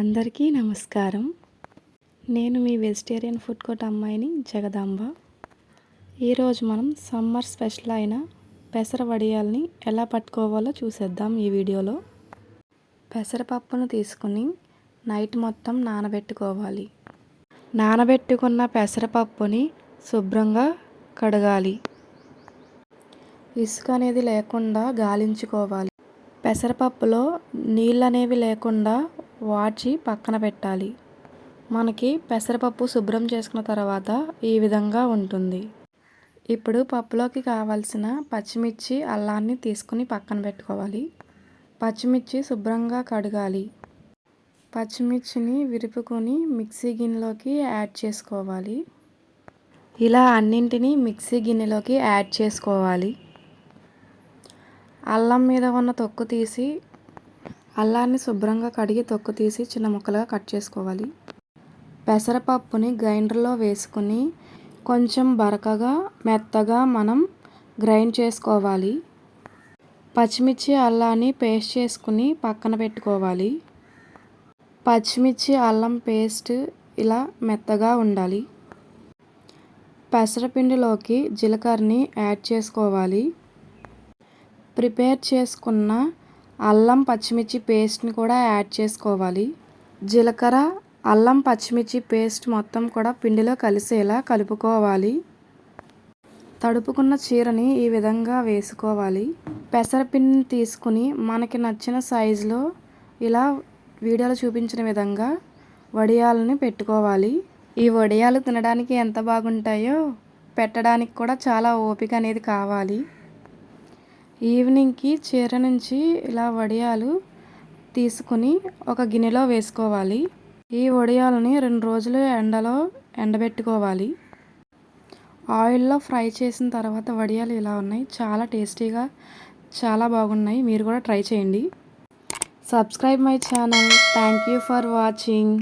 అందరికీ నమస్కారం. నేను మీ వెజిటేరియన్ ఫుడ్ కోర్ట్ అమ్మాయిని జగదాంబ. ఈరోజు మనం సమ్మర్ స్పెషల్ అయిన పెసర వడియాల్ని ఎలా పట్టుకోవాలో చూసేద్దాం ఈ వీడియోలో. పెసరపప్పును తీసుకుని నైట్ మొత్తం నానబెట్టుకోవాలి. నానబెట్టుకున్న పెసరపప్పుని శుభ్రంగా కడగాలి. ఇసుక అనేది లేకుండా గాలించుకోవాలి. పెసరపప్పులో నీళ్ళు అనేవి లేకుండా వాడ్చి పక్కన పెట్టాలి. మనకి పెసరపప్పు శుభ్రం చేసుకున్న తర్వాత ఈ విధంగా ఉంటుంది. ఇప్పుడు పప్పులోకి కావాల్సిన పచ్చిమిర్చి అల్లాన్ని తీసుకుని పక్కన పెట్టుకోవాలి. పచ్చిమిర్చి శుభ్రంగా కడగాలి. పచ్చిమిర్చిని విరుపుకొని మిక్సీ గిన్నెలోకి యాడ్ చేసుకోవాలి. ఇలా అన్నింటినీ మిక్సీ గిన్నెలోకి యాడ్ చేసుకోవాలి. అల్లం మీద ఉన్న తొక్కు తీసి అల్లాన్ని శుభ్రంగా కడిగి తొక్కు తీసి చిన్న ముక్కలుగా కట్ చేసుకోవాలి. పెసరపప్పుని గ్రైండర్లో వేసుకుని కొంచెం బరకగా మెత్తగా మనం గ్రైండ్ చేసుకోవాలి. పచ్చిమిర్చి అల్లాన్ని పేస్ట్ చేసుకుని పక్కన పెట్టుకోవాలి. పచ్చిమిర్చి అల్లం పేస్ట్ ఇలా మెత్తగా ఉండాలి. పెసరపిండిలోకి జీలకర్రని యాడ్ చేసుకోవాలి. ప్రిపేర్ చేసుకున్న అల్లం పచ్చిమిర్చి పేస్ట్ని కూడా యాడ్ చేసుకోవాలి. జీలకర్ర అల్లం పచ్చిమిర్చి పేస్ట్ మొత్తం కూడా పిండిలో కలిసేలా కలుపుకోవాలి. తడుపుకున్న చీరని ఈ విధంగా వేసుకోవాలి. పెసరపిండిని తీసుకుని మనకి నచ్చిన సైజులో ఇలా వీడియోలో చూపించిన విధంగా వడియాలని పెట్టుకోవాలి. ఈ వడియాలు తినడానికి ఎంత బాగుంటాయో పెట్టడానికి కూడా చాలా ఓపిక అనేది కావాలి. ఈవినింగ్కి చీర నుంచి ఇలా వడియాలు తీసుకుని ఒక గిన్నెలో వేసుకోవాలి. ఈ వడియాలని రెండు రోజులు ఎండలో ఎండబెట్టుకోవాలి. ఆయిల్లో ఫ్రై చేసిన తర్వాత వడియాలు ఇలా ఉన్నాయి. చాలా టేస్టీగా చాలా బాగున్నాయి. మీరు కూడా ట్రై చేయండి. Subscribe my channel. Thank you for watching.